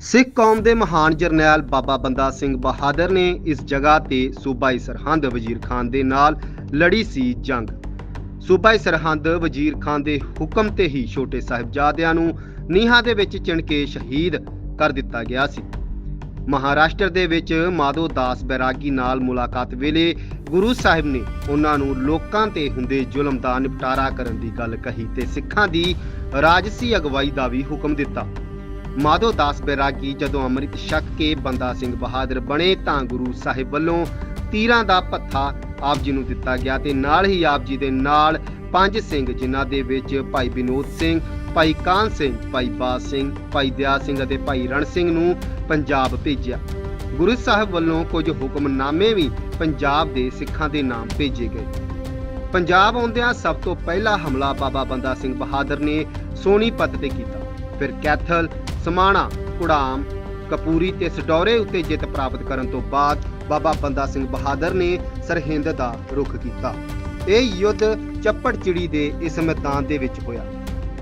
ਸਿੱਖ ਕੌਮ ਦੇ ਮਹਾਨ ਜਰਨੈਲ ਬਾਬਾ ਬੰਦਾ ਸਿੰਘ ਬਹਾਦਰ ਨੇ ਇਸ ਜਗ੍ਹਾ ਤੇ ਸੂਬਾਈ ਸਰਹੰਦ ਵਜ਼ੀਰ ਖਾਨ ਦੇ ਨਾਲ ਲੜੀ ਸੀ ਜੰਗ। ਸੂਬਾਈ ਸਰਹੰਦ ਵਜ਼ੀਰ ਖਾਨ ਦੇ ਹੁਕਮ ਤੇ ਹੀ ਛੋਟੇ ਸਾਹਿਬਜ਼ਾਦਿਆਂ ਨੂੰ ਨੀਹਾਂ ਦੇ ਵਿੱਚ ਚਿਣ ਕੇ ਸ਼ਹੀਦ ਕਰ ਦਿੱਤਾ ਗਿਆ ਸੀ। ਮਹਾਰਾਸ਼ਟਰ ਦੇ ਵਿੱਚ ਮਾਧੋ ਦਾਸ ਬੈਰਾਗੀ ਨਾਲ ਮੁਲਾਕਾਤ ਵੇਲੇ ਗੁਰੂ ਸਾਹਿਬ ਨੇ ਉਹਨਾਂ ਨੂੰ ਲੋਕਾਂ ਤੇ ਹੁੰਦੇ ਜ਼ੁਲਮ ਦਾ ਨਿਪਟਾਰਾ ਕਰਨ ਦੀ ਗੱਲ ਕਹੀ ਤੇ ਸਿੱਖਾਂ ਦੀ ਰਾਜਸੀ ਅਗਵਾਈ ਦਾ ਵੀ ਹੁਕਮ ਦਿੱਤਾ। ਮਾਧੋ ਦਾਸ ਬੈਰਾਗੀ ਜਦੋਂ ਅੰਮ੍ਰਿਤ ਛਕ ਕੇ ਬੰਦਾ ਸਿੰਘ ਬਹਾਦਰ ਬਣੇ ਤਾਂ ਗੁਰੂ ਸਾਹਿਬ ਵੱਲੋਂ ਤੀਰਾਂ ਦਾ ਪੱਥਾ ਆਪ ਜੀ ਨੂੰ ਦਿੱਤਾ ਗਿਆ ਤੇ ਨਾਲ ਹੀ ਆਪ ਜੀ ਦੇ ਨਾਲ ਪੰਜ ਸਿੰਘ, ਜਿਨ੍ਹਾਂ ਦੇ ਵਿੱਚ ਭਾਈ ਵਿਨੋਦ ਸਿੰਘ, ਭਾਈ ਕਾਨ ਸਿੰਘ, ਭਾਈ ਬਾਸ ਸਿੰਘ, ਭਾਈ ਦਿਆ ਸਿੰਘ ਅਤੇ ਭਾਈ ਰਣ ਸਿੰਘ ਨੂੰ ਪੰਜਾਬ ਭੇਜਿਆ। ਗੁਰੂ ਸਾਹਿਬ ਵੱਲੋਂ ਕੁਝ ਹੁਕਮਨਾਮੇ ਵੀ ਪੰਜਾਬ ਦੇ ਸਿੱਖਾਂ ਦੇ ਨਾਮ ਭੇਜੇ ਗਏ। ਪੰਜਾਬ ਆਉਂਦਿਆਂ ਸਭ ਤੋਂ ਪਹਿਲਾ ਹਮਲਾ ਬਾਬਾ ਬੰਦਾ ਸਿੰਘ ਬਹਾਦਰ ਨੇ ਸੋਨੀਪਤ ਤੇ ਕੀਤਾ। ਫਿਰ ਕੈਥਲ ਸਮਾਣਾ, ਕੁੜਾਮ, ਕਪੂਰੀ ਤੇ ਸਡੌਰੇ ਉੱਤੇ ਜਿੱਤ ਪ੍ਰਾਪਤ ਕਰਨ ਤੋਂ ਬਾਅਦ ਬਾਬਾ ਬੰਦਾ ਸਿੰਘ ਬਹਾਦਰ ਨੇ ਸਰਹਿੰਦ ਦਾ ਰੁਖ ਕੀਤਾ। ਇਹ ਯੁੱਧ ਚੱਪੜਚਿੜੀ ਦੇ ਇਸ ਮੈਦਾਨ ਦੇ ਵਿੱਚ ਹੋਇਆ।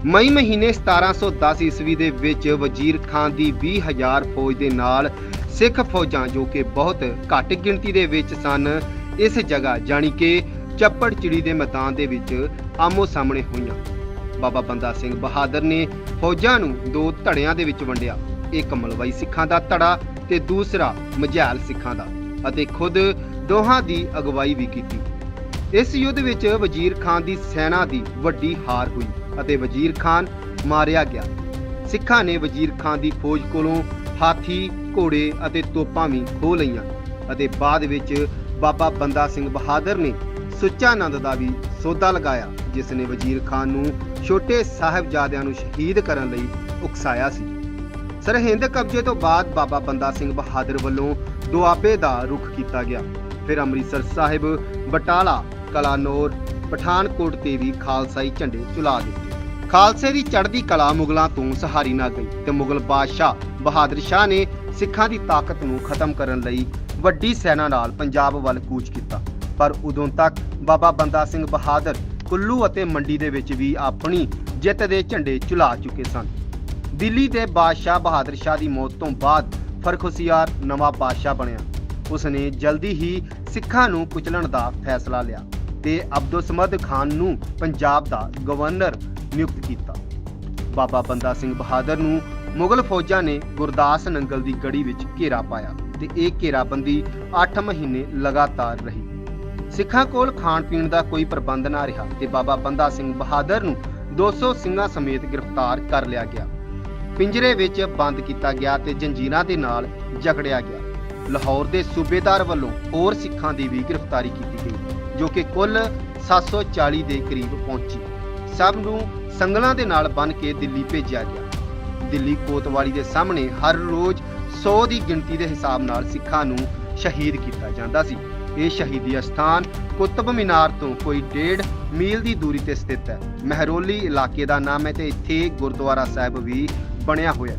ਮਈ ਮਹੀਨੇ 1710 ਈਸਵੀ ਦੇ ਵਿੱਚ ਵਜ਼ੀਰ ਖਾਨ ਦੀ 20000 ਫੌਜ ਦੇ ਨਾਲ ਸਿੱਖ ਫੌਜਾਂ ਜੋ ਕਿ ਬਹੁਤ ਘੱਟ ਗਿਣਤੀ ਦੇ ਵਿੱਚ ਸਨ, ਇਸ ਜਗ੍ਹਾ ਜਾਣੀ ਕਿ ਚੱਪੜ ਚਿੜੀ ਦੇ ਮੈਦਾਨ ਦੇ ਵਿੱਚ ਆਮੋ ਸਾਹਮਣੇ ਹੋਈਆਂ। ਬਾਬਾ ਬੰਦਾ ਸਿੰਘ ਬਹਾਦਰ ਨੇ ਫੌਜਾਂ ਨੂੰ ਦੋ ਧੜਿਆਂ ਦੇ ਵਿੱਚ ਵੰਡਿਆ। ਇੱਕ ਮਲਵਈ ਸਿੱਖਾਂ ਦਾ ਧੜਾ ਤੇ ਦੂਸਰਾ ਮਝੈਲ ਸਿੱਖਾਂ ਦਾ ਅਤੇ ਖੁਦ ਦੋਹਾਂ ਦੀ ਅਗਵਾਈ ਵੀ ਕੀਤੀ। ਇਸ ਯੁੱਧ ਵਿੱਚ ਵਜ਼ੀਰ ਖਾਨ ਦੀ ਸੈਨਾ ਦੀ ਵੱਡੀ ਹਾਰ ਹੋਈ ਅਤੇ ਵਜ਼ੀਰ ਖਾਨ ਮਾਰਿਆ ਗਿਆ। ਸਿੱਖਾਂ ਨੇ ਵਜ਼ੀਰ ਖਾਨ ਦੀ ਫੌਜ ਕੋਲੋਂ ਹਾਥੀ, ਘੋੜੇ ਅਤੇ ਤੋਪਾਂ ਵੀ ਖੋਹ ਲਈਆਂ ਅਤੇ ਬਾਅਦ ਵਿੱਚ ਬਾਬਾ ਬੰਦਾ ਸਿੰਘ ਬਹਾਦਰ ਨੇ ਸੁੱਚਾ ਆਨੰਦ ਦਾ ਵੀ ਸੌਦਾ ਲਗਾਇਆ, ਜਿਸ ਨੇ ਵਜ਼ੀਰ ਖਾਨ ਨੂੰ ਛੋਟੇ ਸਾਹਿਬਜ਼ਾਦਿਆਂ ਨੂੰ ਸ਼ਹੀਦ ਕਰਨ ਲਈ ਉਕਸਾਇਆ ਸੀ। ਸਰਹਿੰਦ ਕਬਜ਼ੇ ਤੋਂ ਬਾਅਦ ਬਾਬਾ ਬੰਦਾ ਸਿੰਘ ਬਹਾਦਰ ਵੱਲੋਂ ਦੁਆਬੇ ਦਾ ਰੁਖ ਕੀਤਾ ਗਿਆ। ਫਿਰ ਅੰਮ੍ਰਿਤਸਰ ਸਾਹਿਬ, ਬਟਾਲਾ, ਕਲਾਨੌਰ, ਪਠਾਨਕੋਟ ਤੇ ਵੀ ਖਾਲਸਾਈ ਝੰਡੇ ਚੁਲਾ ਦਿੱਤੇ। ਖਾਲਸੇ ਦੀ ਚੜ੍ਹਦੀ ਕਲਾ ਮੁਗਲਾਂ ਤੋਂ ਸਹਾਰੀ ਨਾ ਗਈ ਤੇ ਮੁਗਲ ਬਾਦਸ਼ਾਹ ਬਹਾਦਰ ਸ਼ਾਹ ਨੇ ਸਿੱਖਾਂ ਦੀ ਤਾਕਤ ਨੂੰ ਖਤਮ ਕਰਨ ਲਈ ਵੱਡੀ ਸੈਨਾ ਨਾਲ ਪੰਜਾਬ ਵੱਲ ਕੂਚ ਕੀਤਾ। ਪਰ ਉਦੋਂ ਤੱਕ ਬਾਬਾ ਬੰਦਾ ਸਿੰਘ ਬਹਾਦਰ ਕੁੱਲੂ ਅਤੇ ਮੰਡੀ ਦੇ ਵਿੱਚ ਵੀ ਆਪਣੀ ਜਿੱਤ ਦੇ ਝੰਡੇ ਚੁਲਾ ਚੁੱਕੇ ਸਨ। ਦਿੱਲੀ ਦੇ ਬਾਦਸ਼ਾਹ ਬਹਾਦਰ ਸ਼ਾਹ ਦੀ ਮੌਤ ਤੋਂ ਬਾਅਦ ਫਰਖੁਸਿਆਰ ਨਵਾਂ ਬਾਦਸ਼ਾਹ ਬਣਿਆ। ਉਸ ਨੇ ਜਲਦੀ ਹੀ ਸਿੱਖਾਂ ਨੂੰ ਕੁਚਲਣ ਦਾ ਫੈਸਲਾ ਲਿਆ ਤੇ ਅਬਦੁਲਸਮਦ ਖਾਨ ਨੂੰ ਪੰਜਾਬ ਦਾ ਗਵਰਨਰ ਨਿਯੁਕਤ ਕੀਤਾ। ਬਾਬਾ ਬੰਦਾ ਸਿੰਘ ਬਹਾਦਰ ਨੂੰ ਮੁਗਲ ਫੌਜਾਂ ਨੇ ਗੁਰਦਾਸ ਨੰਗਲ ਦੀ ਗੜੀ ਵਿੱਚ ਘੇਰਾ ਪਾਇਆ ਤੇ ਇਹ ਘੇਰਾਬੰਦੀ 8 ਮਹੀਨੇ ਲਗਾਤਾਰ ਰਹੀ। ਸਿੱਖਾਂ ਕੋਲ ਖਾਣ ਪੀਣ ਦਾ ਕੋਈ ਪ੍ਰਬੰਧ ਨਾ ਰਿਹਾ ਤੇ ਬਾਬਾ ਬੰਦਾ ਸਿੰਘ ਬਹਾਦਰ ਨੂੰ 200 ਸਿੰਘਾਂ ਸਮੇਤ ਗ੍ਰਿਫਤਾਰ ਕਰ ਲਿਆ ਗਿਆ। ਪਿੰਜਰੇ ਵਿੱਚ ਬੰਦ ਕੀਤਾ ਗਿਆ ਤੇ ਜੰਜੀਰਾਂ ਦੇ ਨਾਲ ਜਕੜਿਆ ਗਿਆ। ਲਾਹੌਰ ਦੇ ਸੂਬੇਦਾਰ ਵੱਲੋਂ ਹੋਰ ਸਿੱਖਾਂ ਦੀ ਵੀ ਗ੍ਰਿਫਤਾਰੀ ਕੀਤੀ ਗਈ, ਜੋ ਕਿ ਕੁੱਲ 740 ਦੇ ਕਰੀਬ ਪਹੁੰਚੀ। ਸਭ ਨੂੰ ਸੰਗਲਾਂ ਦੇ ਨਾਲ ਬੰਨ ਕੇ ਦਿੱਲੀ ਭੇਜਿਆ ਗਿਆ। ਦਿੱਲੀ ਕੋਤਵਾਲੀ ਦੇ ਸਾਹਮਣੇ ਹਰ ਰੋਜ਼ 100 ਦੀ ਗਿਣਤੀ ਦੇ ਹਿਸਾਬ ਨਾਲ ਸਿੱਖਾਂ ਨੂੰ ਸ਼ਹੀਦ ਕੀਤਾ ਜਾਂਦਾ ਸੀ। ਇਹ ਸ਼ਹੀਦੀ ਅਸਥਾਨ ਕੁਤਬ ਮੀਨਾਰ ਤੋਂ ਕੋਈ 1.5 ਮੀਲ ਦੀ ਦੂਰੀ ਤੇ ਸਥਿਤ ਹੈ। ਮਹਿਰੋਲੀ ਇਲਾਕੇ ਦਾ ਨਾਮ ਹੈ ਤੇ ਇੱਥੇ ਗੁਰਦੁਆਰਾ ਸਾਹਿਬ ਵੀ ਬਣਿਆ ਹੋਇਆ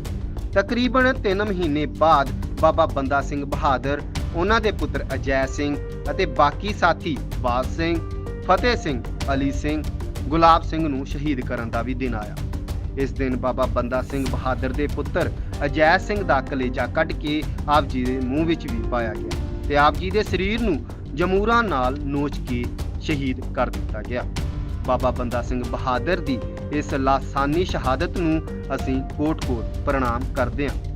ਤਕਰੀਬਨ 3 ਮਹੀਨੇ ਬਾਅਦ ਬਾਬਾ ਬੰਦਾ ਸਿੰਘ ਬਹਾਦਰ, ਉਹਨਾਂ ਦੇ ਪੁੱਤਰ ਅਜੈ ਸਿੰਘ ਅਤੇ ਬਾਕੀ ਸਾਥੀ ਬਾਜ ਸਿੰਘ, ਫਤਿਹ ਸਿੰਘ, ਅਲੀ ਸਿੰਘ, ਗੁਲਾਬ ਸਿੰਘ ਨੂੰ ਸ਼ਹੀਦ ਕਰਨ ਦਾ ਵੀ ਦਿਨ ਆਇਆ। ਇਸ ਦਿਨ ਬਾਬਾ ਬੰਦਾ ਸਿੰਘ ਬਹਾਦਰ ਦੇ ਪੁੱਤਰ ਅਜੈ ਸਿੰਘ ਦਾ ਕਲੇਜਾ ਕੱਢ ਕੇ ਆਪ ਜੀ ਦੇ ਮੂੰਹ ਵਿੱਚ ਵੀ ਪਾਇਆ ਗਿਆ। ਤੇ ਆਪ ਜੀ ਦੇ ਸਰੀਰ ਨੂੰ ਜਮੂਰਾਂ ਨਾਲ ਨੋਚ ਕੇ ਸ਼ਹੀਦ ਕਰ ਦਿੱਤਾ ਗਿਆ। ਬਾਬਾ ਬੰਦਾ ਸਿੰਘ ਬਹਾਦਰ ਦੀ ਇਸ ਲਾਸਾਨੀ ਸ਼ਹਾਦਤ ਨੂੰ ਅਸੀਂ ਕੋਟ-ਕੋਟ ਪ੍ਰਣਾਮ ਕਰਦੇ ਹਾਂ।